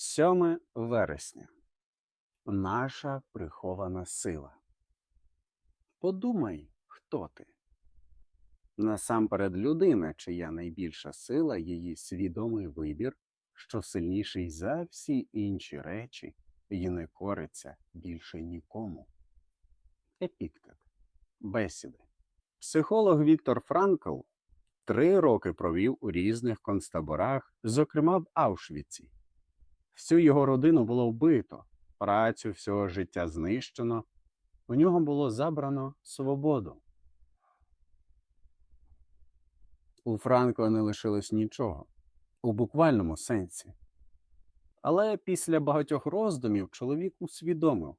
7 вересня. Наша прихована сила. Подумай, хто ти. Насамперед людина, чия найбільша сила, її свідомий вибір, що сильніший за всі інші речі і не кориться більше нікому. Епіктет. Бесіди. Психолог Віктор Франкл три роки провів у різних концтаборах, зокрема в Аушвіці. Всю його родину було вбито, працю всього життя знищено, у нього було забрано свободу. У Франкла не лишилось нічого у буквальному сенсі. Але після багатьох роздумів чоловік усвідомив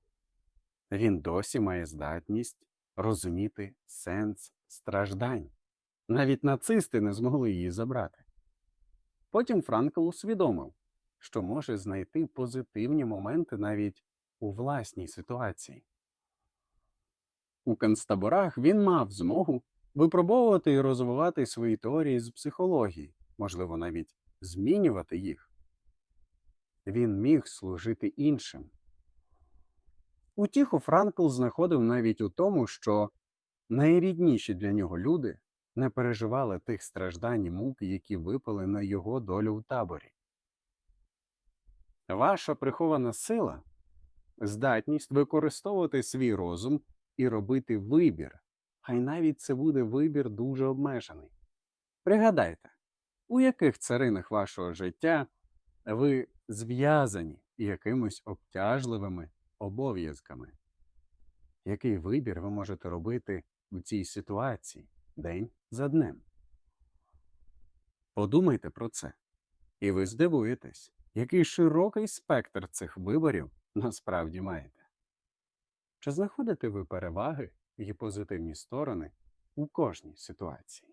він досі має здатність розуміти сенс страждань. Навіть нацисти не змогли її забрати. Потім Франкл усвідомив, що може знайти позитивні моменти навіть у власній ситуації. У концтаборах він мав змогу випробовувати і розвивати свої теорії з психології, можливо, навіть змінювати їх. Він міг служити іншим. Утіху Франкл знаходив навіть у тому, що найрідніші для нього люди не переживали тих страждань і мук, які випали на його долю в таборі. Ваша прихована сила здатність використовувати свій розум і робити вибір, хай навіть це буде вибір дуже обмежений. Пригадайте, у яких царинах вашого життя ви зв'язані якимось обтяжливими обов'язками? Який вибір ви можете робити у цій ситуації день за днем? Подумайте про це, і ви здивуєтесь, який широкий спектр цих виборів насправді маєте. Чи знаходите ви переваги і позитивні сторони у кожній ситуації?